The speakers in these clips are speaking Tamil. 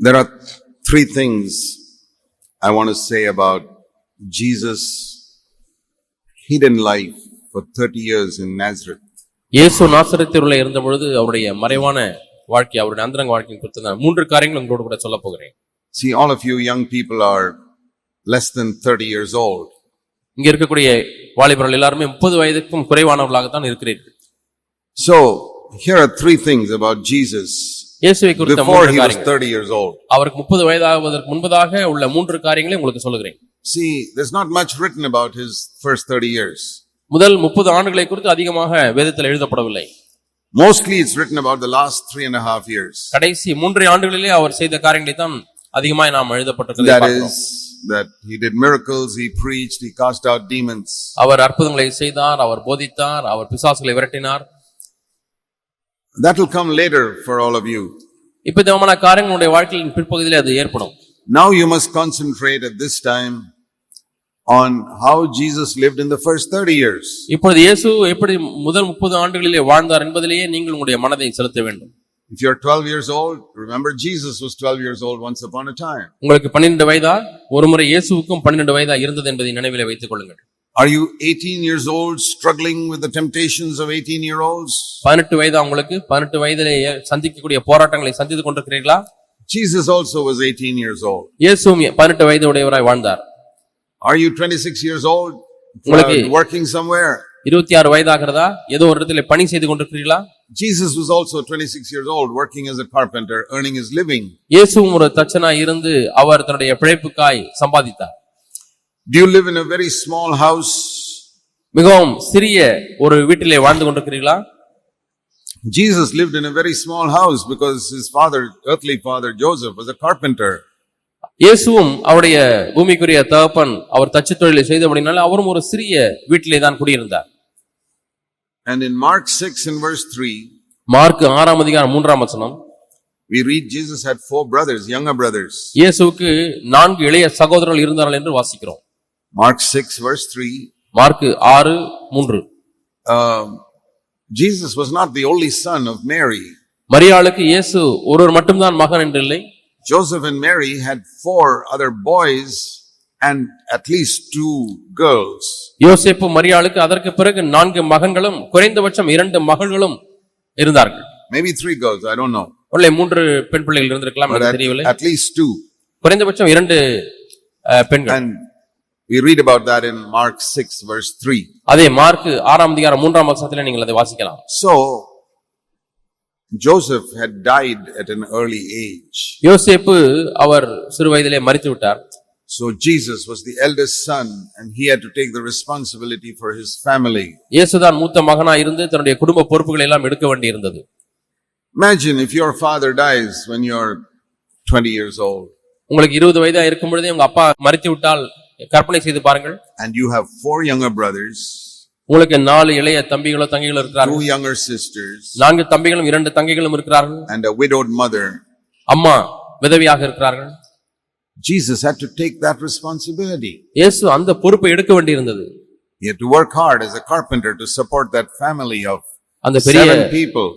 There are three things I want to say about Jesus' hidden life for 30 years in Nazareth. இயேசு நாசரத்திலுள்ள இருந்த பொழுது அவருடைய மறைவான வாழ்க்கை அவருடைய அந்தரங்க வாழ்க்கை குறித்து நான் மூன்று காரியங்கள் உங்களோடு கூட சொல்ல போகிறேன் See, all of you young people are less than 30 years old. இங்க இருக்கக்கூடிய வாலிபர்கள் எல்லாருமே முப்பது வயதுக்கும் குறைவானவர்களாகத்தான் இருக்கிறீர்கள் So, here are three things about Jesus இயேசுவை குறித்த before மூன்று he was காரியங்கள் 30 years old. அவருக்கு முப்பது வயதாகுவதற்கு முன்பதாக உள்ள மூன்று காரியங்களை உங்களுக்கு சொல்லுகிறேன் See, there's not much written about his first 30 years. முதல் முப்பது ஆண்டுகளை குறித்து அதிகமாக வேதத்தில் எழுதப்படவில்லை Mostly it's written about the last three and a half years. கடைசி மூன்று ஆண்டுகளிலே அவர் செய்த காரியங்களை தான் அதிகமாய் நாம் எழுதப்பட்டிருக்கிறதை That பார்க்கிறோம். is, that he did miracles, he preached, he cast out demons. அவர் அற்புதங்களை செய்தார் அவர் போதித்தார் அவர் பிசாசுகளை விரட்டினார் That will come later for all of you. இப்படிமான காரியங்களுடைய வாழ்க்கையின் பிற்பகுதியிலே அது ஏற்படும் Now you must concentrate at this time on how Jesus lived in the first 30 years. இப்பொழுது இயேசு எப்படி முதல் முப்பது ஆண்டுகளிலே வாழ்ந்தார் என்பதிலேயே நீங்கள் உங்களுடைய மனதை செலுத்த வேண்டும் If you're 12 years old, remember Jesus was 12 years old once upon a time. உங்களுக்கு பன்னிரண்டு வயதா ஒரு முறை இயேசுவுக்கும் பன்னிரண்டு வயதா இருந்தது என்பதை நினைவிலே வைத்துக் கொள்ளுங்கள் Are you 18 years old struggling with the temptations of 18 year olds? பதினெட்டு வயதா உங்களுக்கு பதினெட்டு வயதிலே சந்திக்கக்கூடிய போராட்டங்களை சந்தித்துக் கொண்டிருக்கிறீர்களா Jesus also was 18 years old. இயேசுவும் பதினெட்டு வயது உடையவராய் வாழ்ந்தார் Are you 26 years old? உங்களுக்கு- uh, working somewhere? இருபத்தி ஆறு வயதாகிறதா ஏதோ ஒரு இடத்துல பணி செய்து கொண்டிருக்கிறீர்களா Jesus was also 26 years old, working as a carpenter, earning his living. இயேசுவும் ஒரு தச்சனா இருந்து அவர் தன்னுடைய பிழைப்புக்காய் சம்பாதித்தார் Do you live in a very small house? மிகவும் சிறிய ஒரு வீட்டிலே வாழ்ந்து கொண்டிருக்கிறீர்களா Jesus lived in a very small house because his father, earthly father Joseph, was a carpenter. இயேசுவும் அவருடைய பூமிக்குரிய தகப்பன் அவர் தச்சு தொழிலை செய்தபடினால அவரும் ஒரு சிறிய வீட்டிலே தான் குடியிருந்தார் And in Mark 6 and verse 3, Mark ஆறாம் அதிகாரம் மூன்றாம் வசனம் we read Jesus had four brothers, younger brothers. இயேசுவுக்கு நான்கு இளைய சகோதரர்கள் இருந்தார்கள் என்று வாசிக்கிறோம் Mark 6 verse 3. மார்க் ஆறு மூன்று Um, Jesus was not the only son of Mary. மரியாளுக்கு இயேசு ஒருவர் மட்டும்தான் மகன் என்று இல்லை Joseph and Mary had four other boys and at least two girls. யோசேப்பு மரியாளுக்கு அதற்கு பிறகு நான்கு மகன்களும் குறைந்தபட்சம் இரண்டு மகள்களும் இருந்தார்கள் Maybe three girls, I don't know. உள்ளே மூன்று பெண் பிள்ளைகள் இருந்திருக்கலாம் எனக்கு தெரியவில்லை at least two. குறைந்தபட்சம் இரண்டு பெண்கள் we read about that in Mark 6 verse 3. அதே மார்க் ஆறாம் அதிகாரம் மூன்றாம் வசனத்திலே நீங்கள் அதை வாசிக்கலாம் So, Joseph had died at an early age. யோசேப்பு அவர் சிறு வயதிலே மறித்து விட்டார் So Jesus was the eldest son and he had to take the responsibility for his family. இயேசுதான் மூத்த மகனா இருந்து தன்னுடைய குடும்ப பொறுப்புகளை எல்லாம் எடுக்க வேண்டியிருந்தது Imagine if your father dies when you're 20 years old உங்களுக்கு இருபது வயதா இருக்கும் பொழுதே உங்க அப்பா மறித்து விட்டால் கற்பனை செய்து பாருங்கள் and you have four younger brothers, உங்களுக்கு நாலு இளைய தம்பிகளோ தங்கைகளோ two இருக்கிறார்கள் younger sisters, நான்கு தம்பிகளும் இரண்டு தங்கைகளும் இருக்கிறார்கள் and a widowed mother. அம்மா விதவியாக இருக்கிறார்கள் Jesus had to take that responsibility. இயேசு அந்த பொறுப்பை எடுக்க வேண்டியிருந்தது He had to work hard as a carpenter to support that family of அந்த பெரிய people.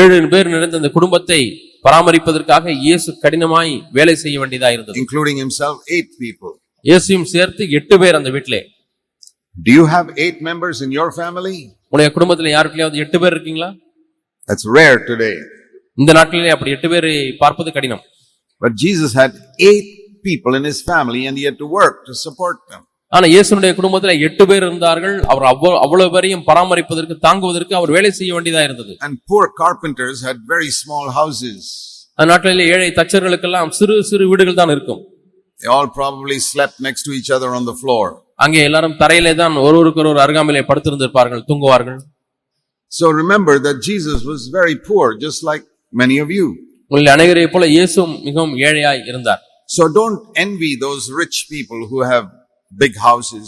ஏழு பேர் நிறைந்த அந்த குடும்பத்தை பராமரிப்பதற்காக இயேசு கடினமாய் வேலை செய்ய வேண்டியதா இருந்தது including himself, eight people. இயேசுவும் சேர்த்து எட்டு பேர் அந்த வீட்டிலே Do you have eight members in your family? உங்களுடைய குடும்பத்துல யாருக்குள்ளயாவது எட்டு பேர் இருக்கீங்களா That's rare today. இந்த நாட்களிலே அப்படி எட்டு பேரை பார்ப்பது கடினம் But Jesus had eight people in his family and he had to work to support them. ஆனா இயேசுனுடைய குடும்பத்துல எட்டு பேர் இருந்தார்கள் அவர் அவ்வளவு அவ்வளவு பேரையும் பராமரிப்பதற்கு தாங்குவதற்கு அவர் வேலை செய்ய வேண்டியதா இருந்தது And poor carpenters had very small houses. அந்த நாட்களிலே ஏழை தச்சர்களுக்கெல்லாம் சிறு சிறு வீடுகள் தான் இருக்கும் They all probably slept next to each other on the floor. அங்கே எல்லாரும் தரையிலே தான் ஒருவருக்கு ஒரு அருகாமையிலே படுத்திருந்திருப்பார்கள் தூங்குவார்கள் So remember that Jesus was very poor, just like many of you. உங்களில் அனைவரை போல இயேசுவும் மிகவும் ஏழையாய் இருந்தார் So don't envy those rich people who have big houses.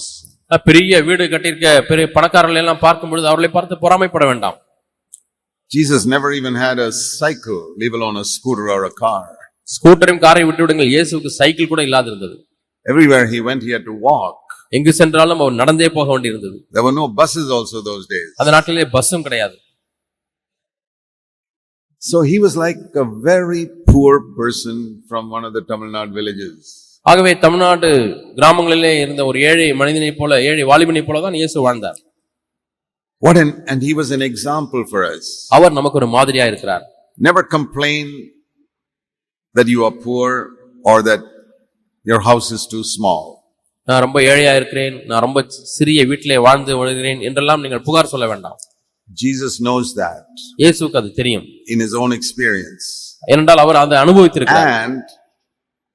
அஹ் பெரிய வீடு கட்டியிருக்க பெரிய பணக்காரர்கள் எல்லாம் பார்க்கும் பொழுது அவர்களை பார்த்து பொறாமைப்பட வேண்டாம் Jesus never even had a cycle, leave alone a scooter or a car. ஸ்கூட்டரையும் காரை விட்டு விடுங்கள் இயேசுவுக்கு சைக்கிள் கூட இல்லாது இருந்தது Everywhere he went, he had to walk. எங்கு சென்றாலும் அவர் நடந்தே போக வேண்டியிருந்தது There were no buses also those days. அந்த நாட்டிலே பஸ்ஸும் கிடையாது So he was like a very poor person from one of the Tamil Nadu villages. ஆகவே தமிழ்நாடு கிராமங்களிலே இருந்த ஒரு ஏழை மனிதனைப் போல ஏழை வாலிபனைப் போல தான் இயேசு வாழ்ந்தார் What an, and he was an example for us. அவர் நமக்கு ஒரு மாதிரியா இருக்கிறார் Never complain that you are poor or that your house is too small. நான் ரொம்ப ஏழையா இருக்கிறேன் நான் ரொம்ப சிறிய வீட்டிலே வாழ்ந்து வருகிறேன் என்றெல்லாம் நீங்கள் புகார் சொல்ல வேண்டாம் Jesus knows that இயேசுவுக்கு அது தெரியும் in his own experience. ஏனென்றால் அவர் அதை அனுபவித்திருக்கிறார் And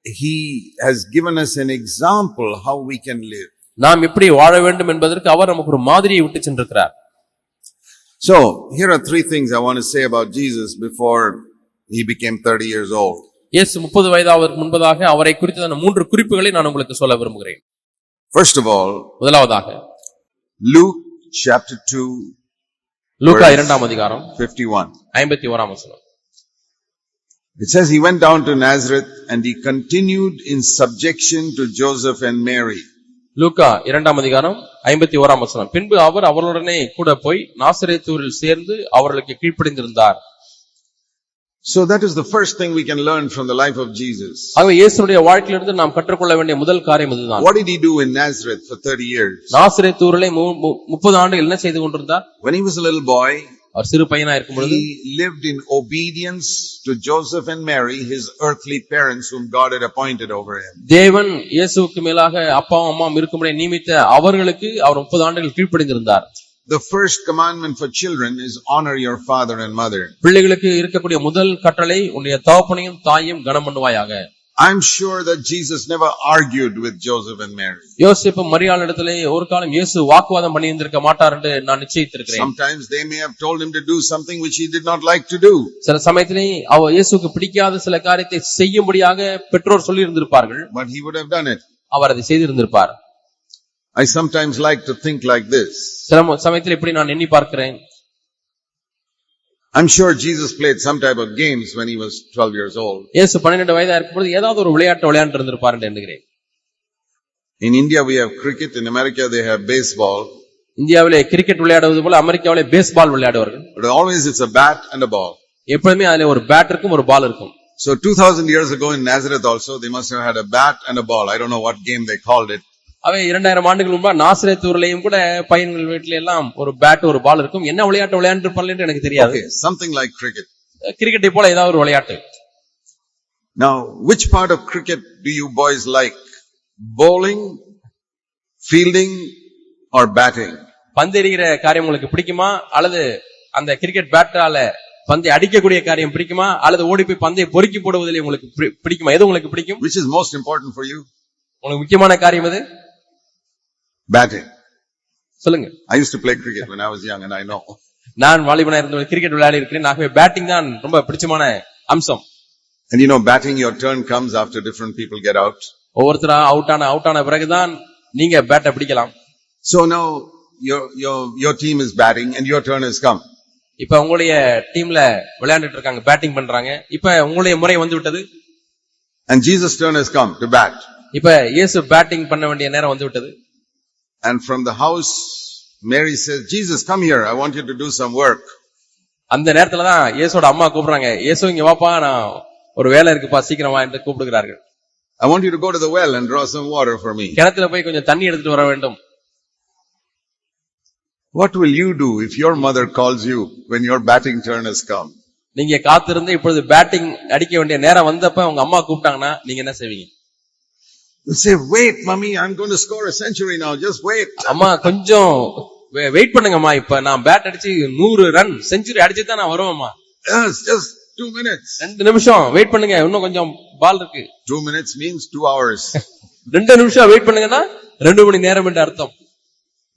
he has given us an example how we can live. நாம் எப்படி வாழ வேண்டும் என்பதற்கு அவர் நமக்கு ஒரு மாதிரியை விட்டு சென்றிருக்கிறார் So, here are three things I want to say about Jesus before he became 30 years old. இயேசு முப்பது வயதாவதற்கு முன்பதாக அவரை குறித்ததான மூன்று குறிப்புகளை நான் உங்களுக்கு சொல்ல விரும்புகிறேன் First of all, முதலாவதாக Luke chapter 2, லூக்கா இரண்டாம் அதிகாரம் 51. ஐம்பத்தி ஓராம் வசனம் It says he went down to Nazareth and he continued in subjection to Joseph and Mary. லூக்கா இரண்டாம் அதிகாரம் ஐம்பத்தி ஓராம் வசனம் பின்பு அவர் அவர்களுடனே கூட போய் நாசரேத்தூரில் சேர்ந்து அவர்களுக்கு கீழ்ப்படிந்திருந்தார் So that is the first thing we can learn from the life of Jesus. ஆகவே இயேசுடைய வாழ்க்கையிலிருந்து நாம் கற்றுக்கொள்ள வேண்டிய முதல் காரியம் இதுதான் What did he do in Nazareth for 30 years? மு- மு- முப்பது ஆண்டுகள் என்ன செய்து கொண்டிருந்தார் When he was a little boy, அவர் சிறு பையனா இருக்கும் பொழுது he lived in obedience to Joseph and Mary, his earthly parents whom God had appointed over him. தேவன் இயேசுவுக்கு மேலாக அப்பாவும் அம்மாவும் இருக்கும்படி நியமித்த அவர்களுக்கு அவர் முப்பது ஆண்டுகள் கீழ்ப்படிந்திருந்தார் The first commandment for children is honor your father and mother. பிள்ளைகளுக்கு இருக்கக்கூடிய முதல் கட்டளை உன்னுடைய தகப்பனையும் தாயும் கனம் பண்ணுவாயாக I'm sure that Jesus never argued with Joseph and Mary. யோசிப்பு மரியாள் இடத்திலே ஒரு காலம் இயேசு வாக்குவாதம் பண்ணி இருந்திருக்க மாட்டார் என்று நான் நிச்சயித்திருக்கிறேன் Sometimes they may have told him to do something which he did not like to do. சில சமயத்திலே அவர் இயேசுக்கு பிடிக்காத சில காரியத்தை செய்யும்படியாக பெற்றோர் சொல்லி இருந்திருப்பார்கள் but he would have done it. அவர் அதை செய்திருந்திருப்பார் I sometimes like to think like this. சில ம- சமயத்தில் இப்படி நான் எண்ணி பார்க்கிறேன் I'm sure Jesus played some type of games when he was 12 years old. இயேசு பன்னிரெண்டு வயதா இருக்கும்போது ஏதாவது ஒரு விளையாட்டு விளையாண்டு இருந்திருப்பார் என்று எண்ணுகிறேன் In India we have cricket, in America they have baseball, இந்தியாவிலே கிரிக்கெட் விளையாடுவது போல அமெரிக்காவிலே பேஸ்பால் விளையாடுவார்கள் but always it's a bat and a ball. எப்பொழுதுமே அதுல ஒரு பேட் இருக்கும் ஒரு பால் இருக்கும் So 2000 years ago in Nazareth also they must have had a bat and a ball. I don't know what game they called it. அவை இரண்டாயிரம் ஆண்டுகள் முன்பா நாசிரியத்தூர்லயும் கூட பையன்கள் வீட்டுல எல்லாம் ஒரு பேட் ஒரு பால் இருக்கும் என்ன விளையாட்டு விளையாண்டு என்று எனக்கு தெரியாது something like cricket. கிரிக்கெட்டை போல ஏதாவது ஒரு விளையாட்டு Now, which part of cricket do you boys like? Bowling, fielding, or batting? பந்து எறிகிற காரியம் உங்களுக்கு பிடிக்குமா அல்லது அந்த கிரிக்கெட் பேட்டால பந்தை அடிக்கக்கூடிய காரியம் பிடிக்குமா அல்லது ஓடி போய் பந்தை பொறுக்கி போடுவதில் உங்களுக்கு பிடிக்குமா எது உங்களுக்கு பிடிக்கும் Which is most important for you? உங்களுக்கு முக்கியமான காரியம் எது Batting. சொல்லுங்க I used to play cricket when I was young and I know. நான் வாலிபனா இருந்த கிரிக்கெட் விளையாடி இருக்கிறேன் ஆகவே பேட்டிங் தான் ரொம்ப பிடிச்சமான அம்சம் And you know, batting, your turn comes after different people get out. ஒவ்வொருத்தரா அவுட் ஆன அவுட் ஆன பிறகுதான் நீங்க பேட்டை பிடிக்கலாம் So now your, your, your team is batting and your turn has come. இப்ப உங்களுடைய டீம்ல விளையாண்டுட்டு இருக்காங்க பேட்டிங் பண்றாங்க இப்ப உங்களுடைய முறை வந்து விட்டது And Jesus' turn has come to bat. இப்ப இயேசு பேட்டிங் பண்ண வேண்டிய நேரம் வந்து விட்டது And from the house, Mary says, Jesus, come here. I want you to do some work. அந்த நேரத்துல தான் இயேசோட அம்மா கூப்பிடுறாங்க இயேசு இங்க வாப்பா நான் ஒரு வேலை இருக்குப்பா சீக்கிரமா என்று கூப்பிடுகிறார்கள் I want you to go to the well and draw some water for me. கிணத்துல போய் கொஞ்சம் தண்ணி எடுத்துட்டு வர வேண்டும் What will you do if your mother calls you when your batting turn has come? நீங்க காத்திருந்து இப்பொழுது பேட்டிங் அடிக்க வேண்டிய நேரம் வந்தப்ப உங்க அம்மா கூப்பிட்டாங்கன்னா நீங்க என்ன செய்வீங்க say, wait, mommy, I'm going to score a century now. Just wait. அம்மா கொஞ்சம் வெயிட் பண்ணுங்கம்மா இப்ப நான் பேட் அடிச்சு நூறு ரன் செஞ்சுரி அடிச்சு தான் நான் வருவேம்மா Yes, just two minutes. ரெண்டு நிமிஷம் வெயிட் பண்ணுங்க இன்னும் கொஞ்சம் பால் இருக்கு Two minutes means two hours. ரெண்டு நிமிஷம் வெயிட் பண்ணுங்கன்னா ரெண்டு மணி நேரம் என்று அர்த்தம்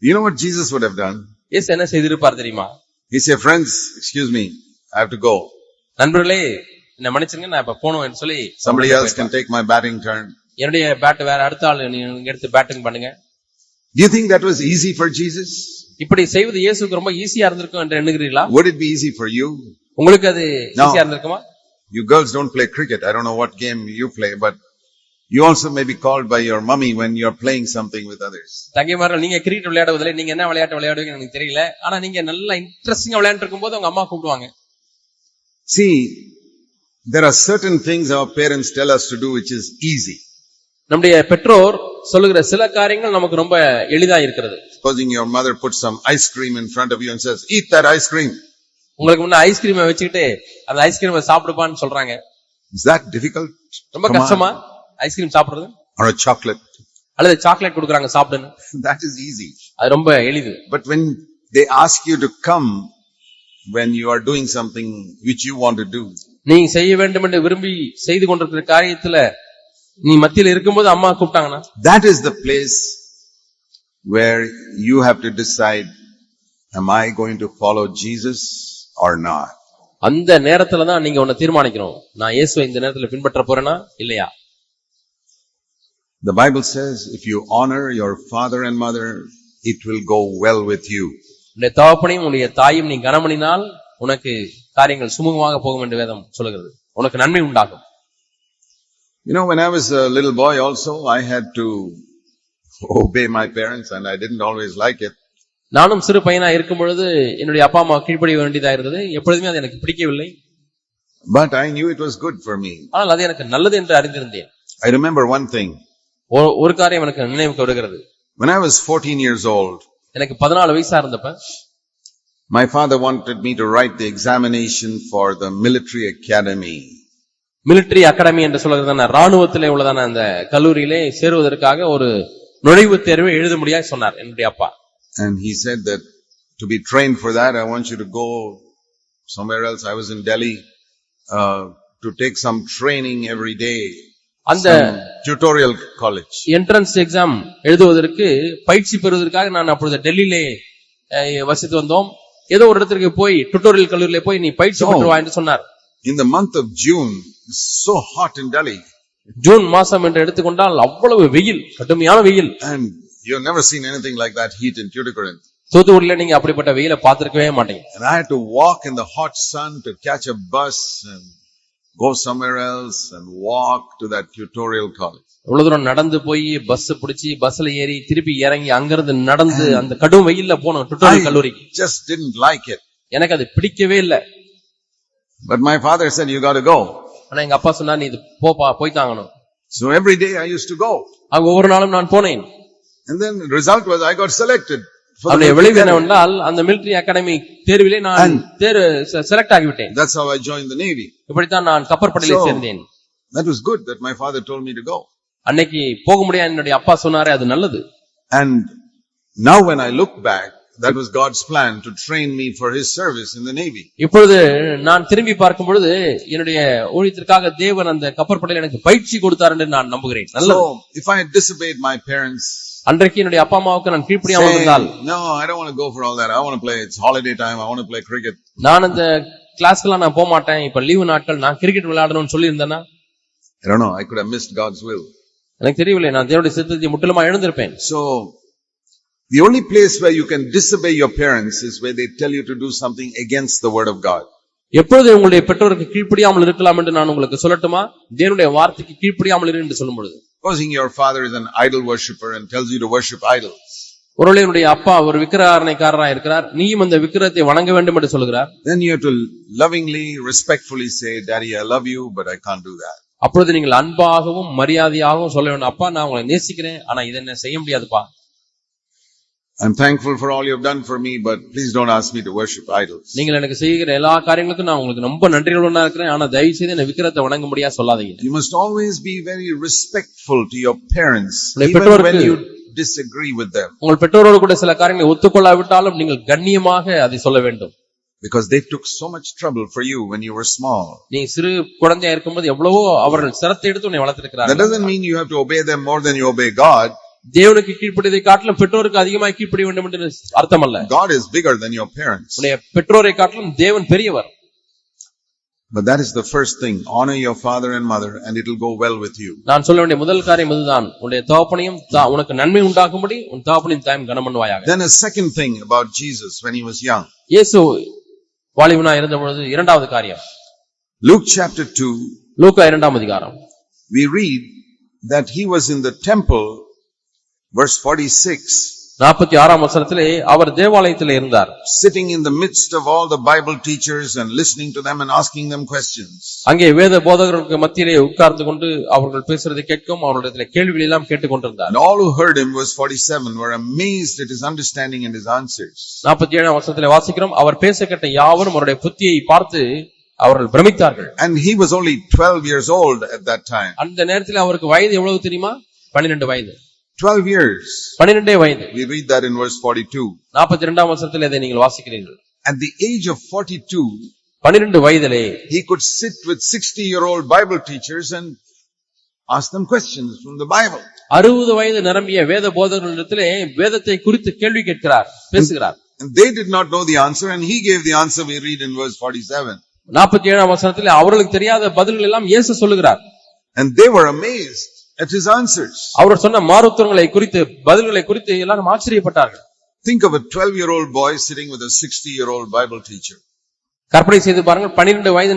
you know what Jesus would have done? இயேசு என்ன செய்திருப்பார் தெரியுமா He said, friends, excuse me, I have to go. நண்பர்களே என்ன மன்னிச்சுங்க நான் இப்ப போகணும் சொல்லி Somebody else can take my batting turn. என்னுடைய பேட் வேற அடுத்த ஆள் நீங்க எடுத்து பேட்டிங் பண்ணுங்க Do you think that was easy for Jesus? இப்படி செய்வது இயேசுக்கு ரொம்ப ஈஸியா இருந்திருக்கும் என்று எண்ணுகிறீர்களா Would it be easy for you? உங்களுக்கு அது. ஈஸியா இருந்திருக்குமா You girls don't play cricket. I don't know what game you play, but you also may be called by your mummy when you're playing something with others. தங்கைமார்கள் நீங்க கிரிக்கெட் விளையாடுவதில்லை நீங்க என்ன விளையாட்டு விளையாடுவீங்க எனக்கு தெரியல ஆனா நீங்க நல்லா இன்ட்ரெஸ்டிங்கா விளையாண்டு இருக்கும்போது உங்க அம்மா கூப்பிடுவாங்க See, there are certain things our parents tell us to do which is easy. நம்முடைய பெற்றோர் சொல்லுகிற சில காரியங்கள் நமக்கு ரொம்ப எளிதா இருக்கிறது Supposing your mother puts some ice cream in front of you and says, eat that ice cream. உங்களுக்கு முன்ன ஐஸ்கிரீமை வச்சுக்கிட்டு அந்த ஐஸ்கிரீமை சாப்பிடுப்பான்னு சொல்றாங்க Is that difficult? ரொம்ப. கஷ்டமா ஐஸ்கிரீம் சாப்பிடுறது Or a chocolate? அல்லது சாக்லேட் கொடுக்குறாங்க சாப்பிடுன்னு That is easy. அது ரொம்ப எளிது But when they ask you to come when you are doing something which you want to do, நீ செய்ய வேண்டும் என்று விரும்பி செய்து கொண்டிருக்கிற காரியத்துல நீ மத்தியில் இருக்கும்போது அம்மா கூப்பிட்டாங்கன்னா that is the place where you have to decide, am I going to follow Jesus or not? அந்த நேரத்துல தான் நீங்க உன்னை தீர்மானிக்கணும். நான் இயேசுவை இந்த நேரத்துல பின்பற்ற போறேனா இல்லையா? The Bible says, if you honor your father and mother, it will go well with you. உன்னுடைய தகப்பனையும் உன்னுடைய தாயும் நீ கனமணினால் உனக்கு காரியங்கள் சுமூகமாக போகும் என்று வேதம் சொல்லுகிறது. உனக்கு நன்மை உண்டாகும். You know, when I was a little boy also, I had to obey my parents and I didn't always like it. நானும் சிறு பையனா இருக்கும் பொழுது என்னுடைய அப்பா அம்மா கீழ்ப்படிய வேண்டியதா இருந்தது எப்பொழுதுமே அது எனக்கு பிடிக்கவில்லை But I knew it was good for me. ஆனால் அது எனக்கு நல்லது என்று அறிந்திருந்தேன் I remember one thing. ஒ- ஒரு காரியம் எனக்கு நினைவுக்கு வருகிறது When I was 14 years old, எனக்கு பதினாலு வயசா இருந்தப்ப my father wanted me to write the examination for the military academy. Military academy என்று சொல்றதான ராணுவத்திலே உள்ளதான அந்த கல்லூரியிலே சேருவதற்காக ஒரு நுழைவுத் தேர்வை எழுத முடியாது சொன்னார் என்னுடைய அப்பா And he said that to be trained for that, I want you to go somewhere else. I was in Delhi, uh, to take some training every day. அந்த tutorial college. என்ட்ரன்ஸ் எக்ஸாம் எழுதுவதற்கு பயிற்சி பெறுவதற்காக நான் அப்பொழுது டெல்லியிலே வசித்து வந்தோம் ஏதோ ஒரு இடத்திற்கு போய் டுட்டோரியல் கல்லூரியில போய் நீ பயிற்சி Oh. பெற்று வா என்று சொன்னார் In the month of June, it's so hot in Delhi. June மாசம் என்று எடுத்துக்கொண்டால் அவ்வளவு வெயில் கடுமையான வெயில் And you've never seen anything like that heat in Tuticorin. தூத்துக்குடியில நீங்க அப்படிப்பட்ட வெயிலை பார்த்திருக்கவே மாட்டீங்க And I had to walk in the hot sun to catch a bus and go somewhere else and walk to that tutorial college. இவ்வளவு தூரம் நடந்து போய் பஸ் பிடிச்சி பஸ்ல ஏறி திருப்பி இறங்கி அங்கிருந்து நடந்து அந்த கடும் வெயில்ல போனோம் டுட்டோரியல் கல்லூரிக்கு I just didn't like it. எனக்கு அது பிடிக்கவே இல்லை But my father said, you gotta go. ஆனா எங்க அப்பா சொன்னார் நீ இது போப்பா போய் தாங்கணும் So every day I used to go. அங்க ஒவ்வொரு நாளும் நான் போனேன் And then the result was I got selected. For the அதனுடைய military விளைவு academy. என்னவென்றால் அந்த மிலிட்டரி அகாடமி தேர்விலே நான் தேர்வு செலக்ட் ஆகிவிட்டேன் That's how I joined the Navy. இப்படித்தான் நான் கப்பற்படையில So- சேர்ந்தேன் That was good that my father told me to go. அன்னைக்கு போக முடியாது என்னுடைய அப்பா சொன்னாரே அது நல்லது And now when I look back, that was God's plan to train me for his service in the Navy. இப்பொழுது நான் திரும்பி பார்க்கும் பொழுது என்னுடைய ஊழியத்திற்காக தேவன் அந்த கப்பற்படையில் எனக்கு பயிற்சி கொடுத்தார் என்று நான் நம்புகிறேன் நல்லது So if I had disobeyed my parents, அன்றைக்கு என்னுடைய அப்பா அம்மாவுக்கு நான் கீழ்ப்படியாமல் இருந்தால் no, I don't want to go for all that. I want to play, it's holiday time. I want to play cricket. நான் அந்த கிளாஸ்க்கெல்லாம் நான் போக மாட்டேன் இப்ப லீவு நாட்கள் நான் கிரிக்கெட் விளையாடணும்னு சொல்லி இருந்தேன்னா I don't know. I could have missed God's will. எனக்கு தெரியவில்லை நான் தேவனுடைய சித்தத்தை முற்றிலுமா எழுந்திருப்பேன் So the only place where you can disobey your parents is where they tell you to do something against the word of God. எப்பொழுது உங்களுடைய பெற்றோருக்கு கீழ்ப்படியாமல் இருக்கலாம் என்று நான் உங்களுக்கு சொல்லட்டுமா தேவனுடைய வார்த்தைக்கு கீழ்ப்படியாமல் இரு என்று சொல்லும் பொழுது Supposing your father is an idol worshipper and tells you to worship idols. ஒருவேளை என்னுடைய அப்பா ஒரு விக்கிரகாரணைக்காரராக இருக்கிறார் நீயும் அந்த விக்கிரத்தை வணங்க வேண்டும் என்று சொல்கிறார் Then you have to lovingly, respectfully say, Daddy, I love you, but I can't do that. அப்பொழுது நீங்கள் அன்பாகவும் மரியாதையாகவும் சொல்ல வேண்டும் அப்பா நான் உங்களை நேசிக்கிறேன் ஆனா இதை என்ன செய்ய முடியாதுப்பா I'm thankful for all you've done for me, but please don't ask me to worship idols. நீங்கள் எனக்கு செய்கிற எல்லா காரியங்களுக்கும் நான் உங்களுக்கு ரொம்ப நன்றிகளுடன் இருக்கிறேன் ஆனா தயவு செய்து என்ன விக்கிரத்தை வணங்க முடியாது சொல்லாதீங்க You must always be very respectful to your parents, even when you disagree with them, உங்கள் பெற்றோரோடு கூட சில காரியங்களை ஒத்துக்கொள்ளாவிட்டாலும் நீங்கள் கண்ணியமாக அதை சொல்ல வேண்டும் because they took so much trouble for you when you were small. நீ சிறு குழந்தையா இருக்கும்போது எவ்வளவோ அவர்கள் சிரத்தை எடுத்து உன்னை That வளர்த்திருக்கிறார்கள் doesn't mean you have to obey them more than you obey God. தேவனுக்கு கீழ்ப்படியதை காட்டிலும் பெற்றோருக்கு அதிகமாக கீழ்ப்படிய வேண்டும் என்று அர்த்தம் அல்ல God is bigger than your parents. உன்னுடைய பெற்றோரை காட்டிலும் தேவன் பெரியவர் But that is the first thing. Honor your father and mother and it will go well with you. நான் சொல்ல வேண்டிய முதல் காரியம் இதுதான் உன்னுடைய தகப்பனையும் தா- உனக்கு நன்மை உண்டாகும்படி உன் தகப்பனையும் தாயும் கனம் பண்ணுவாயாக Then a second thing about Jesus when he was young. இயேசு வாலிபனா இருந்த பொழுது இரண்டாவது காரியம் Luke chapter 2, லூக்கா இரண்டாம் அதிகாரம் we read that he was in the temple, verse 46, நாற்பத்தி ஆறாம் வசனத்திலே அவர் தேவாலயத்திலே இருந்தார் sitting in the midst of all the Bible teachers and listening to them and asking them questions. அங்கே வேத போதகர்களுக்கு மத்தியிலே உட்கார்ந்து கொண்டு அவர்கள் பேசுறதை கேட்கும் அவர்களிடத்திலே கேள்விகள் எல்லாம் கேட்டுக்கொண்டிருந்தார் And all who heard him, verse 47, were amazed at his understanding and his answers. நாற்பத்தி ஏழாம் வசனத்திலே வாசிக்கிறோம் அவர் பேச கேட்ட யாவரும் அவருடைய புத்தியை பார்த்து அவர்கள் பிரமித்தார்கள் And he was only 12 years old at that time. அந்த நேரத்தில் அவருக்கு வயது எவ்வளவு தெரியுமா பன்னிரெண்டு வயது 12 years. பன்னிரெண்டே வயது We read that in verse 42. நாற்பத்தி இரண்டாம் வருஷத்தில் இதை நீங்கள் வாசிக்கிறீர்கள் At the age of 42, பன்னிரெண்டு வயதிலே he could sit with 60 year old Bible teachers and ask them questions from the Bible. அறுபது வயது நிரம்பிய வேத போதகர்களிடத்திலே வேதத்தை குறித்து கேள்வி கேட்கிறார் பேசுகிறார் And they did not know the answer and he gave the answer we read in verse 47. நாற்பத்தி ஏழாம் வசனத்தில் அவர்களுக்கு தெரியாத பதில்கள் எல்லாம் இயேசு சொல்லுகிறார் And they were amazed At his answers. அவர் சொன்ன மாறுத்தங்களை குறித்து பதில்களை குறித்து எல்லாரும் ஆச்சரியப்பட்டார்கள் Think of a 12 year old boy sitting with a 60 year old Bible teacher. கற்பனை செய்து பாருங்கள் பன்னிரண்டு வயது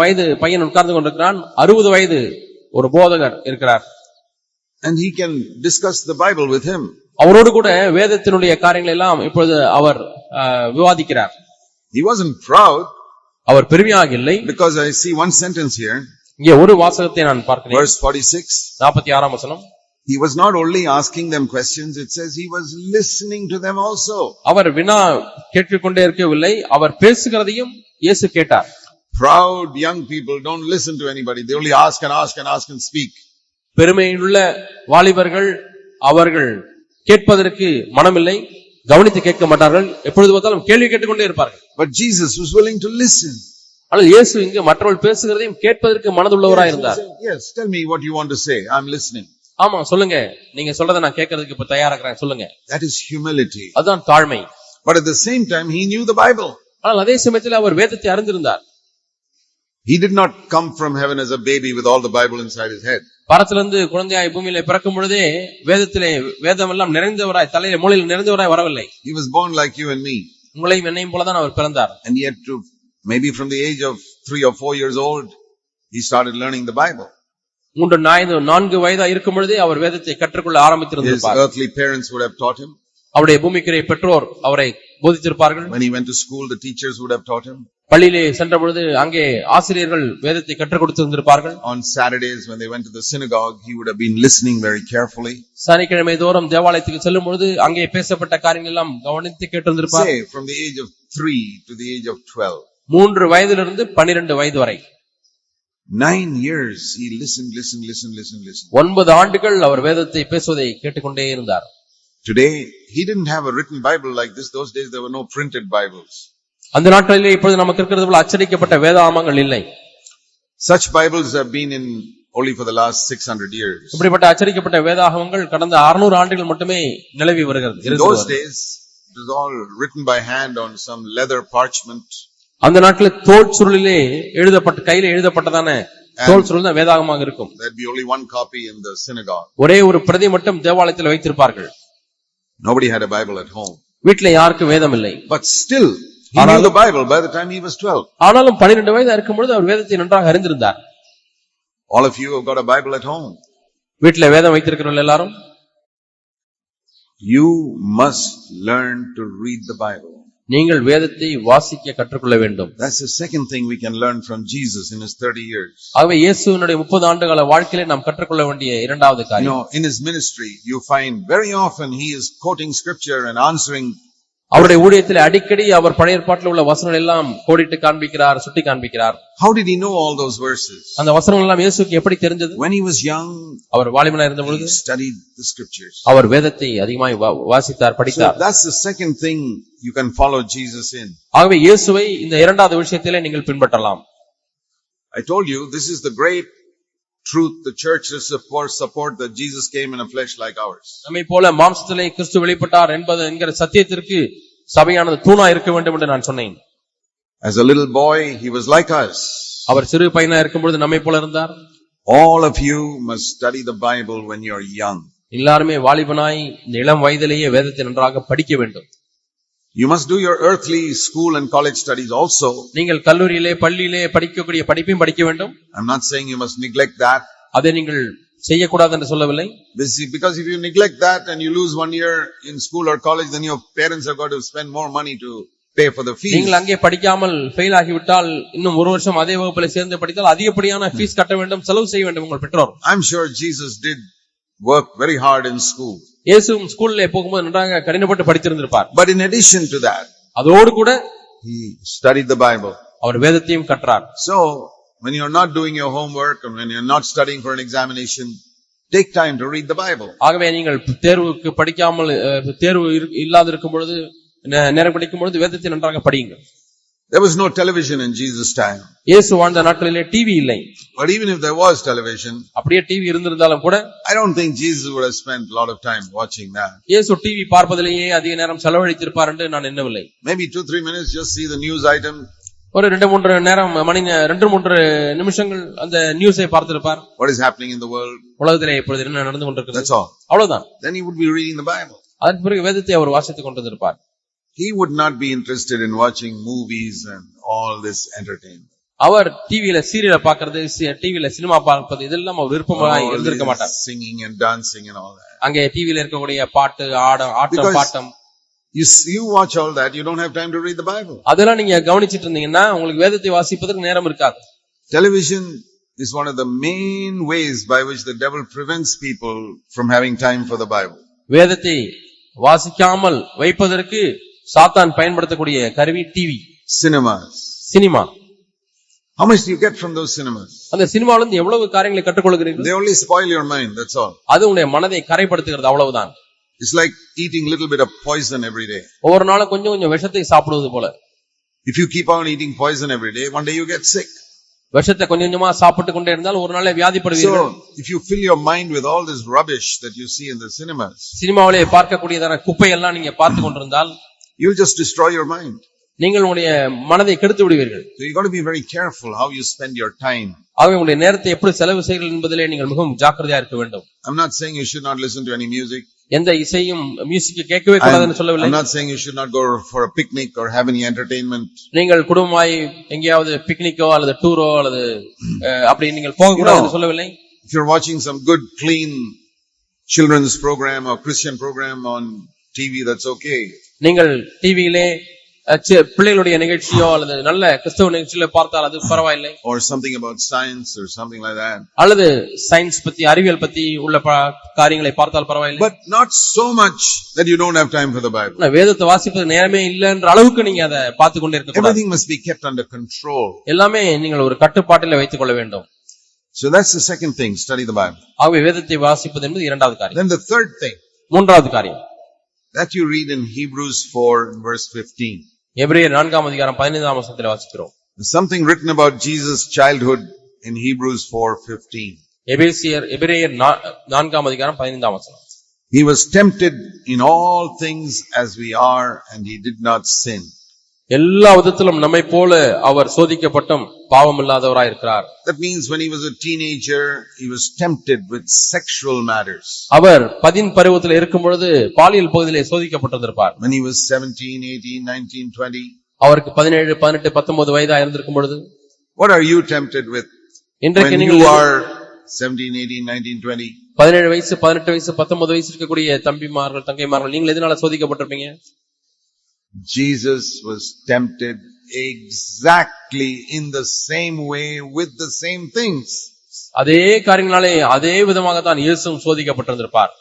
வயது பையன் உட்கார்ந்து கொண்டிருக்கிறான் அறுபது வயது ஒரு போதகர் இருக்கிறார் And he can discuss the Bible with him. அவரோடு கூட வேதத்தினுடைய காரியங்கள் எல்லாம் இப்பொழுது அவர் விவாதிக்கிறார் He wasn't proud அவர் பெருமையாக இல்லை because I see one sentence here, இங்கே ஒரு வாசகத்தை நான் பார்க்கிறேன் verse 46. நாற்பத்தி ஆறாம் வசனம் He was not only asking them questions, it says he was listening to them also. அவர் வினா கேட்டுக்கொண்டே இருக்கவில்லை அவர் பேசுகிறதையும் இயேசு கேட்டார் Proud young people don't listen to anybody. They only ask and ask and ask and speak. பெருமையுள்ள வாலிபர்கள் அவர்கள் கேட்பதற்கு மனமில்லை கவனித்து கேட்க மாட்டார்கள் எப்பொழுது பார்த்தாலும் கேள்வி கேட்டுக்கொண்டே இருப்பார்கள் But Jesus was willing to listen. ஆனால் இயேசு இங்கு மற்றவர்கள் பேசுகிறதையும் கேட்பதற்கு மனதுள்ளவராய் இருந்தார் Yes, tell me what you want to say. I'm listening. ஆமா சொல்லுங்க நீங்க சொல்றதை நான் கேட்கறதுக்கு இப்ப தயாரா இருக்கிறேன் சொல்லுங்க That is humility. அதுதான் தாழ்மை But at the same time, he knew the Bible. ஆனால் அதே சமயத்தில் அவர் வேதத்தை அறிந்திருந்தார் He did not come from heaven as a baby with all the Bible inside his head. பரத்திலிருந்து குழந்தையாய் பூமியில பிறக்கும் பொழுதே வேதத்திலே வேதம் எல்லாம் நிறைந்தவராய் தலையில மூலையில் நிறைந்தவராய் வரவில்லை He was born like you and me. உங்களையும் என்னையும் போலதான் அவர் பிறந்தார் And yet to, maybe from the age of three or four years old, he started learning the Bible. மூன்று நான்கு நான்கு வயதா இருக்கும் பொழுதே அவர் வேதத்தை கற்றுக்கொள்ள His ஆரம்பித்திருந்திருப்பார் earthly parents would have taught him. அவருடைய பூமிக்குரிய பெற்றோர் அவரை போதித்திருப்பார்கள் When he went to school, the teachers would have taught him. பள்ளியிலே சென்ற பொழுது அங்கே ஆசிரியர்கள் வேதத்தை கற்றுக் கொடுத்திருந்திருப்பார்கள் On Saturdays, when they went to the synagogue, he would have been listening very carefully. சனிக்கிழமை தோறும் தேவாலயத்துக்கு செல்லும் பொழுது அங்கே பேசப்பட்ட காரியங்கள் எல்லாம் கவனித்து கேட்டிருந்திருப்பார் Say, from the age of three to the age of 12. மூன்று வயதிலிருந்து பன்னிரண்டு வயது வரை Nine years, he listened, listened, listened, listened, listened. ஒன்பது ஆண்டுகள் அவர் வேதத்தை பேசுவதை கேட்டுக்கொண்டே இருந்தார் Today, he didn't have a written Bible like this. Those days, there were no printed Bibles. அந்த நாட்களிலே இப்பொழுது நமக்கு இருக்கிறது போல அச்சடிக்கப்பட்ட வேதாமங்கள் இல்லை Such Bibles have been in only for the last 600 years. இப்படிப்பட்ட அச்சடிக்கப்பட்ட வேதாகமங்கள் கடந்த அறுநூறு ஆண்டுகள் மட்டுமே நிலவி வருகிறது In those days, it was all written by hand on some leather parchment. அந்த நாட்களில் தோல் சுருளிலே எழுதப்பட்ட கையில எழுதப்பட்டதான தோல் சுருள் தான் வேதாகமாக இருக்கும் There'd be only one copy in the synagogue. ஒரே ஒரு பிரதி மட்டும் தேவாலயத்தில் வைத்திருப்பார்கள் Nobody had a Bible at home. வீட்டில யாருக்கும் வேதம் இல்லை But still, he knew the Bible by the time he was 12. ஆனாலும் பன்னிரண்டு வயதா இருக்கும் பொழுது அவர் வேதத்தை நன்றாக அறிந்திருந்தார் All of you have got a Bible at home. வீட்டில வேதம் வைத்திருக்கிறவர்கள் எல்லாரும் You must learn to read the Bible. நீங்கள் வேதத்தை வாசிக்க கற்றுக்கொள்ள வேண்டும் That's the second thing we can learn from Jesus in his 30 years. ஆகவே இயேசுவினுடைய முப்பது ஆண்டுகால வாழ்க்கையிலே நாம் கற்றுக்கொள்ள வேண்டிய இரண்டாவது You காரியம் know, in his ministry, you find very often he is quoting scripture and answering. அவருடைய ஊழியத்தில் அடிக்கடி அவர் பழைய ஏற்பாட்டில் உள்ள வசனங்கள் எல்லாம் கோடிட்டு காண்பிக்கிறார் சுட்டி காண்பிக்கிறார் How did he know all those verses? அந்த வசனங்கள் எல்லாம் இயேசுக்கு எப்படி தெரிஞ்சது When he was young, அவர் வாலிபனா இருந்த பொழுது studied the scriptures. அவர் வேதத்தை அதிகமாய் வாசித்தார் So படித்தார் that's the second thing you can follow Jesus in. ஆகவே இயேசுவை இந்த இரண்டாவது விஷயத்திலே நீங்கள் பின்பற்றலாம் I told you, this is the great truth the church is support, support that Jesus came in a flesh like ours. நம்மை போல மாம்சத்திலே கிறிஸ்து வெளிப்பட்டார் என்பது என்கிற சத்தியத்திற்கு சபையானது தூணா இருக்க வேண்டும் என்று நான் சொன்னேன் As a little boy, he was like us. அவர் சிறு பையனா இருக்கும் பொழுது நம்மை போல இருந்தார் All of you must study the Bible when you're young. எல்லாருமே வாலிபனாய் இந்த இளம் வயதிலேயே வேதத்தை நன்றாக படிக்க வேண்டும் You must do your earthly school and college studies also. நீங்கள் கல்லூரியிலே பள்ளியிலே படிக்கக்கூடிய படிப்பையும் படிக்க வேண்டும் I'm not saying you must neglect that, அதை நீங்கள் செய்யக்கூடாது என்று சொல்லவில்லை Busy- Because if you neglect that and you lose one year in school or college, then your parents have got to spend more money to pay for the fees. நீங்கள் அங்கே படிக்காமல் ஃபெயில் ஆகிவிட்டால் இன்னும் ஒரு வருஷம் அதே வகுப்பில் சேர்ந்து படித்தால் அதிகப்படியான ஃபீஸ் கட்ட வேண்டும் செலவு செய்ய வேண்டும் உங்கள் பெற்றோர் I'm sure Jesus did work very hard in school. இயேசுவும் ஸ்கூல்ல போகும்போது நன்றாக கடினப்பட்டு படித்திருந்திருப்பார் But in addition to that, அதோடு கூட he studied the Bible. அவர் வேதத்தையும் கற்றார் So, when you're not doing your homework and when you're not studying for an examination, take time to read the Bible. ஆகவே நீங்கள் தேர்வுக்கு படிக்காமல் தேர்வு இல்லாது இருக்கும் பொழுது நேரம் கிடைக்கும் பொழுது வேதத்தை நன்றாக படியுங்கள் There was no television in Jesus' time. இயேசு வாழ்ந்த நாட்களிலே டிவி இல்லை But even if there was television, அப்படியே டிவி இருந்திருந்தாலும் கூட I don't think Jesus would have spent a lot of time watching that. இயேசு டிவி பார்ப்பதிலேயே அதிக நேரம் செலவழித்திருப்பார் என்று நான் எண்ணவில்லை Maybe two, three minutes, just see the news item. ஒரு ரெண்டு மூன்று நேரம் மணி ரெண்டு மூன்று நிமிஷங்கள் அந்த நியூஸை பார்த்திருப்பார் What is happening in the world? உலகத்திலே இப்பொழுது என்ன நடந்து கொண்டிருக்கிறது. அவ்வளவுதான் Then he would be reading the Bible. அதற்கு பிறகு வேதத்தை அவர் வாசித்துக் கொண்டிருப்பார் He would not be interested in watching movies and all this entertainment. அவர் டிவியில சீரியலை பார்க்கறது டிவியில சினிமா பார்ப்பது இதெல்லாம் அவர் விருப்பமாக இருந்திருக்க மாட்டார் and all that. அங்கே டிவியில இருக்கக்கூடிய பாட்டு ஆடம் ஆட்டம் பாட்டம் You, s- you watch all that, you don't have time to read the Bible. அதெல்லாம் நீங்க கவனிச்சிட்டு இருந்தீங்கன்னா உங்களுக்கு வேதத்தை வாசிப்பதற்கு நேரம் இருக்காது Television is one of the main ways by which the devil prevents people from having time for the Bible. வேதத்தை வாசிக்காமல் வைப்பதற்கு சாத்தான் பயன்படுத்தக்கூடிய கருவி TV Cinemas. Cinema How much do you get from those cinemas? அந்த சினிமாவில இருந்து எவ்வளவு காரியங்களை கற்றுக்கொள்கிறீர்கள் They only spoil your mind, that's all. அது உங்களுடைய மனதை கரைப்படுத்துகிறது அவ்வளவுதான் It's like eating little bit of poison every day. ஒவ்வொரு நாளும் கொஞ்சம் கொஞ்சம் விஷத்தை சாப்பிடுவது போல If you keep on eating poison every day, one day you get sick. விஷத்தை கொஞ்சம் கொஞ்சமா சாப்பிட்டு கொண்டே இருந்தால் ஒரு நாளே வியாதிப்படுவீர்கள் So, if you fill your mind with all this rubbish that you see in the cinemas, சினிமாவிலே பார்க்கக்கூடியதான குப்பையெல்லாம் நீங்க பார்த்து கொண்டிருந்தால் you'll just destroy your mind. நீங்கள் உங்களுடைய மனதை கெடுத்து விடுவீர்கள் So you got to be very careful how you spend your time. ஆகவே உங்களுடைய நேரத்தை எப்படி செலவு செய்கிறீர்கள் என்பதிலே நீங்கள் மிகவும் ஜாக்கிரதையா இருக்க வேண்டும் I'm not saying you should not listen to any music. எந்த இசையும் மியூசிக் கேட்கவே கூடாதுன்னு சொல்லவில்லை I'm not saying you should not go for a picnic or have any entertainment. நீங்கள் குடும்பமாய் எங்கேயாவது பிக்னிக்கோ அல்லது டூரோ அல்லது அப்படி நீங்கள் போகக்கூடாதுன்னு சொல்லவில்லை If you're watching some good, clean children's program or Christian program on TV, that's okay. நீங்கள் டிவியிலே பிள்ளைகளுடைய நிகழ்ச்சியோ அல்லது நல்ல கிறிஸ்தவ நிகழ்ச்சியில பார்த்தால் அது பரவாயில்லை Or something about science or something like that. அல்லது சயின்ஸ் பத்தி அறிவியல் பத்தி உள்ள காரியங்களை பார்த்தால் பரவாயில்லை But not so much that you don't have time for the Bible. வேதத்தை வாசிப்பது நேரமே இல்லைன்ற அளவுக்கு நீங்க அதை பார்த்து கொண்டே இருக்க கூடாது Everything must be kept under control. எல்லாமே நீங்கள் ஒரு கட்டுப்பாட்டில் வைத்துக் கொள்ள வேண்டும் So that's the second thing, study the Bible. ஆகவே வேதத்தை வாசிப்பது என்பது இரண்டாவது காரியம் Then the third thing மூன்றாவது காரியம் that you read in Hebrews 4 and verse 15. எபிரேயர் நான்காம் அதிகாரம் பதினைந்தாம் வசனத்தில் வாசிக்கிறோம் There's something written about Jesus' childhood in Hebrews 4:15. எபேசியர் எபிரேயர் நா- நான்காம் அதிகாரம் பதினைந்தாம் வசனம் He was tempted in all things as we are and he did not sin. எல்லா விதத்திலும் நம்மை போல அவர் சோதிக்கப்பட்டும் பாவம் இல்லாதவராய் இருக்கிறார் That means when he was a teenager, he was tempted with sexual matters. அவர் பதின் பருவத்தில் இருக்கும் பொழுது பாலியல் பகுதியிலே சோதிக்கப்பட்டிருந்திருப்பார். When he was 17, 18, 19, 20, அவருக்கு பதினேழு பதினெட்டு பத்தொன்பது வயதா இருந்திருக்கும் பொழுது what are you tempted with? இன்றைக்கு when நீங்கள் you are 17, 18, 19, 20? பதினேழு வயசு பதினெட்டு வயசு பத்தொன்பது வயசு இருக்கக்கூடிய தம்பிமார்கள் தங்கைமார்கள் நீங்கள் எதனால சோதிக்கப்பட்டிருப்பீங்க? Jesus was tempted exactly in the same way with the same things. அதே காரியங்களாலே அதே விதமாக தான் இயேசுவும் சோதிக்கப்பட்டிருந்திருப்பார்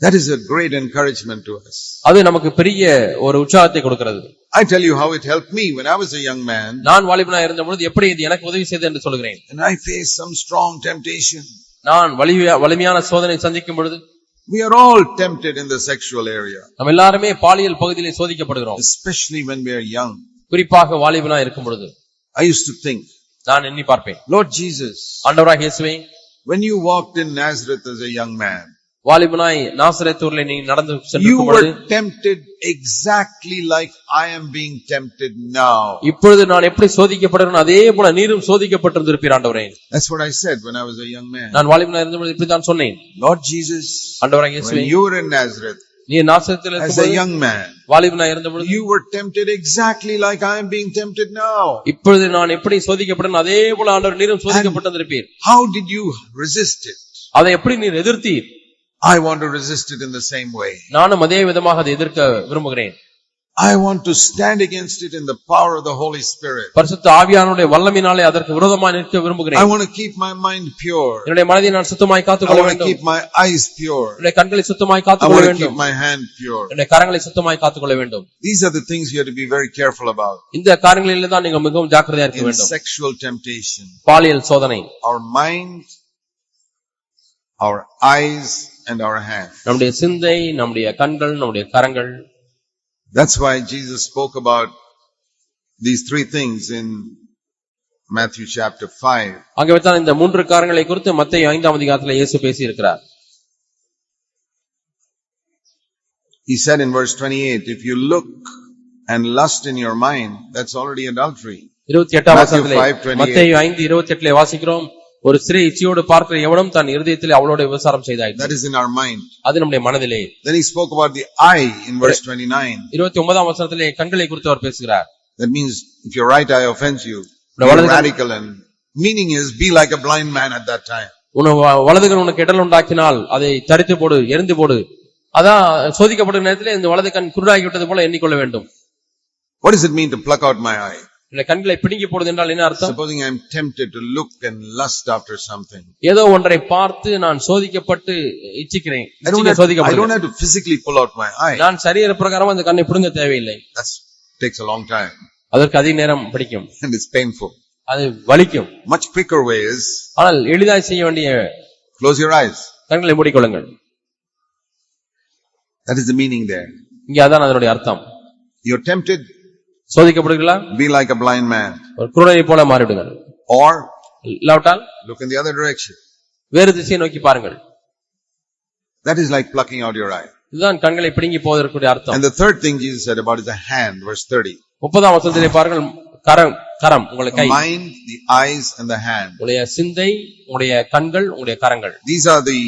That is a great encouragement to us. அது நமக்கு பெரிய ஒரு உற்சாகத்தை கொடுக்கிறது I tell you how it helped me when I was a young man நான் வாலிபனா இருந்த பொழுது எப்படி இது எனக்கு உதவி செய்தது என்று சொல்கிறேன் and I faced some strong temptation. நான் வலிமையா- வலிமையான சோதனை சந்திக்கும் பொழுது We are all tempted in the sexual area, நம்ம எல்லாருமே பாலியல் பகுதியிலே சோதிக்கப்படுகிறோம் especially when we are young. குறிப்பாக வாலிபனா இருக்கும் பொழுது I used to think, நான் எண்ணி பார்ப்பேன் Lord Jesus, ஆண்டவராக இயேசுவே when you walked in Nazareth as a young man, வாலிபனாய் நாசரேத்தூர்ல நீ நடந்து you சென்றிருக்கும் பொழுது were tempted exactly like I am being tempted now. இப்பொழுது நான் எப்படி சோதிக்கப்படுகிறேன் அதே போல நீரும் சோதிக்கப்பட்டிருந்திருப்பீர் ஆண்டவரே That's what I said when I was a young man. நான் வாலிபனா இருந்த பொழுது இப்படித்தான் சொன்னேன் Lord Jesus, ஆண்டவராக when இயேசுவே you were in Nazareth நீ நாசரத்தில் as a young man, வாலிபனா இருந்த பொழுது you were tempted exactly like I am being tempted now. இப்பொழுது நான் எப்படி சோதிக்கப்பட்டேன் அதே போல ஆண்டவர் நீரும் சோதிக்கப்பட்டிருப்பீர் How did you resist it? அதை எப்படி நீர் எதிர்த்தீர் I want to resist it in the same way. நானும் அதே விதமாக அதை எதிர்க்க விரும்புகிறேன் I want to stand against it in the power of the Holy Spirit. பரிசுத்த ஆவியானுடைய வல்லமினாலே அதற்கு விரோதமாய் நிற்க I விரும்புகிறேன் want to keep my mind pure. என்னுடைய மனதை நான் சுத்தமாய் I காத்துக்கொள்ள want to வேண்டும் keep my eyes pure. என்னுடைய கண்களை சுத்தமாய் I காத்துக்கொள்ள want to keep வேண்டும் my hand pure. என்னுடைய கரங்களை சுத்தமாய் காத்துக்கொள்ள வேண்டும் These are the things you have to be very careful about. இந்த காரியங்களில் தான் நீங்க மிகவும் ஜாக்கிரதையா இருக்க In வேண்டும் sexual temptation, பாலியல் சோதனை our mind, our eyes, and our hand. நம்முடைய சிந்தை நம்முடைய கண்கள் நம்முடைய கரங்கள் That's why Jesus spoke about these three things in Matthew chapter 5. ஆகவே தான் இந்த மூன்று காரணங்களை குறித்து மத்திய ஐந்தாம் அதிகாரத்தில் இயேசு பேசி இருக்கிறார் He said in verse 28, if you look and lust in your mind, that's already adultery. Matthew வசனத்திலே 5:28. மத்திய ஐந்து இருபத்தி எட்டுல வாசிக்கிறோம் ஒரு ஸ்திரீ இச்சையோடு பார்க்கிற எவனும் தன் இருதயத்தில் அவளோட விவசாரம் செய்தாயிற்று That is in our mind. அது நம்முடைய மனதிலே Then he spoke about the eye in verse 29. இருபத்தி ஒன்பதாம் வசனத்திலே கண்களை குறித்து அவர் பேசுகிறார் That means if your right eye offends you, be radical and meaning is be like a blind man at that time. உன வலதுகன் உனக்கு இடல் உண்டாக்கினால் அதை தரித்து போடு எரிந்து போடு அதான் சோதிக்கப்பட்ட நேரத்திலே இந்த வலது கண் குருடாகி விட்டது போல எண்ணிக்கொள்ள வேண்டும் What does it mean to pluck out my eye? இந்த கண்களை பிடுங்கி போடுது என்றால் என்ன அர்த்தம் Supposing I am tempted to look and lust after something. ஏதோ ஒன்றை பார்த்து நான் சோதிக்கப்பட்டு இச்சிக்கிறேன் இச்சிக்க have, I don't சோதிக்கப்படுகிறேன் have to physically pull out my eye. நான் சரீர பிரகாரம் அந்த கண்ணை பிடுங்க தேவையில்லை That takes a long time அதற்கு அதிக நேரம் பிடிக்கும் and it's painful. அது வலிக்கும் Much quicker way is ஆனால் எளிதாய் செய்ய வேண்டிய close your eyes. கண்களை மூடிக்கொள்ளுங்கள் That is the meaning there. இங்கே அதான் அதனுடைய அர்த்தம் You're tempted, சோதிக்கப்படுகிறீர்களா be like a blind man. ஒரு குருடனை போல மாறிவிடுங்கள் Or இல்லாவிட்டால் look in the other direction. வேறு திசையை நோக்கி பாருங்கள் That is like plucking out your eye. இதுதான் கண்களை பிடுங்கி போவதற்குரிய அர்த்தம் And the third thing Jesus said about is the hand, verse 30. முப்பதாம் வசனத்திலே பாருங்கள் கரம் கரம் உங்களுடைய The guy mind, the eyes, and the hand. உங்களுடைய சிந்தை உங்களுடைய கண்கள் உங்களுடைய கரங்கள் These are the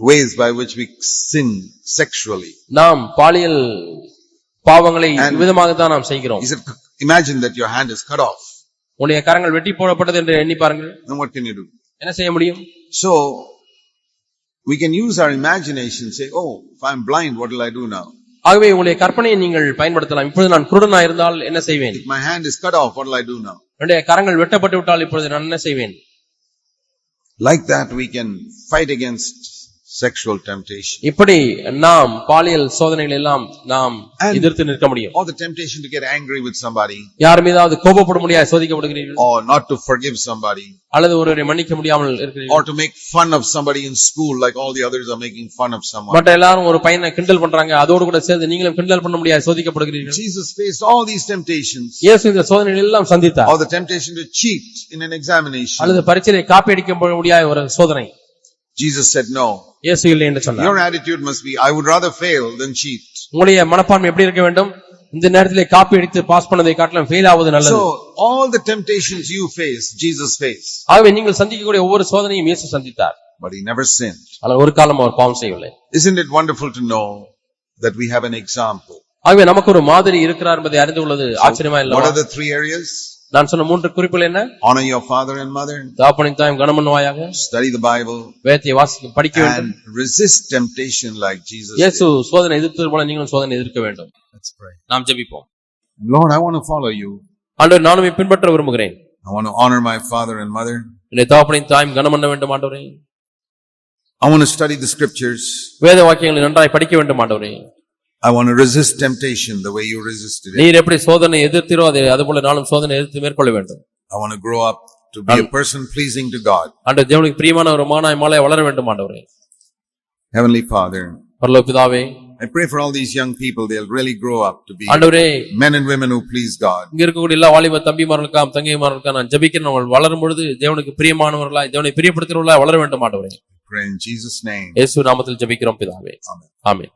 ways by which we sin sexually. நாம் பாலியல் பாவங்களை விதமாக தான் நாம் செய்கிறோம் imagine that your hand is cut off. உங்களுடைய கரங்கள் வெட்டி போடப்பட்டது என்று எண்ணி பாருங்கள் Then what can you do? என்ன செய்ய முடியும் So, we can use our imagination, say, oh, if I'm blind, what will I do now? ஆகவே உங்களுடைய கற்பனையை நீங்கள் பயன்படுத்தலாம் இப்பொழுது நான் குருடனா இருந்தால் என்ன செய்வேன் my hand is cut off, what will I do now? என்னுடைய கரங்கள் வெட்டப்பட்டு விட்டால் இப்பொழுது நான் என்ன செய்வேன் Like that, we can fight against sexual temptation. இப்படி நாம் பாலியல் சோதனைகள் எல்லாம் நாம் எதிர்த்து நிற்க முடியும் Or the temptation to get angry with somebody, யார் மீதாவது கோபப்பட முடியாது சோதிக்கப்படுகிறீர்கள் or not to forgive somebody, அல்லது ஒருவரை மன்னிக்க முடியாமல் இருக்கிறீர்கள் or to make fun of somebody in school like all the others are making fun of someone. மற்ற எல்லாரும் ஒரு பையனை கிண்டல் பண்றாங்க அதோடு கூட சேர்ந்து நீங்களும் கிண்டல் பண்ண முடியாது சோதிக்கப்படுகிறீர்கள் Jesus faced all these temptations, இயேசு இந்த சோதனைகள் எல்லாம் சந்தித்தார் or the temptation to cheat in an examination. அல்லது பரீட்சையை காப்பி அடிக்க முடியாத ஒரு சோதனை Jesus said, no. இயேசு இல்லை என்று சொன்னார் Your attitude must be, I would rather fail than cheat. உங்களுடைய மனப்பான்மை எப்படி இருக்க வேண்டும் இந்த நேரத்திலே காப்பி அடித்து பாஸ் பண்ணதை காட்டிலும் ஃபெயில் ஆவது நல்லது So, all the temptations you face, Jesus faced. ஆகவே நீங்கள் சந்திக்கக்கூடிய ஒவ்வொரு சோதனையும் இயேசு சந்தித்தார் But he never sinned. ஆனால் ஒரு காலம் அவர் பாவம் செய்யவில்லை Isn't it wonderful to know that we have an example? ஆகவே நமக்கு ஒரு மாதிரி இருக்கிறார் என்பதை அறிந்து கொள்வது ஆச்சரியமா What இல்லவா are the three areas? நான் சொன்ன மூன்று குறிப்புகள் என்ன Honor your father and mother, தாப்பனின் தாயும் கணமன்வாயாக study the Bible, வேதத்தை வாசிக்க படிக்க வேண்டும் and resist temptation like Jesus இயேசு. சோதனை எதிர்த்தது போல நீங்களும் சோதனை எதிர்க்க வேண்டும் Let's pray. நாம் ஜெபிப்போம் Lord, I want to follow you. ஆண்டவர் நானும் பின்பற்ற விரும்புகிறேன் I want to honor my father and mother. என்னுடைய தாப்பனின் தாயும் கனம் பண்ண வேண்டும் ஆண்டவரே I want to study the scriptures. வேத வாக்கியங்களை நன்றாய் படிக்க வேண்டும் ஆண்டவரே I want to resist temptation the way you resisted it. நீர் எப்படி சோதனை எதிர்த்தீரோ அதே அதுபோல நானும் சோதனை எதிர்த்து மேற்கொள்ள வேண்டும் I want to grow up to be a person pleasing to God. ஆண்டவர் தேவனுக்கு பிரியமான ஒரு மானாய் மாலை வளர வேண்டும் ஆண்டவரே Heavenly Father, பரலோக பிதாவே I pray for all these young people, they'll really grow up to be ஆண்டவரே men and women who please God. இங்க இருக்கக்கூடிய எல்லா வாலிப தம்பிமார்களுக்காம் தங்கைமார்களுக்காம் நான் ஜெபிக்கிறேன் அவர்கள் வளரும் பொழுது தேவனுக்கு பிரியமானவர்களாய் தேவனை பிரியப்படுத்துகிறவர்களாய் வளர வேண்டும் ஆண்டவரே Pray in Jesus' name. இயேசு நாமத்தில் ஜெபிக்கிறோம் பிதாவே Amen. ஆமென்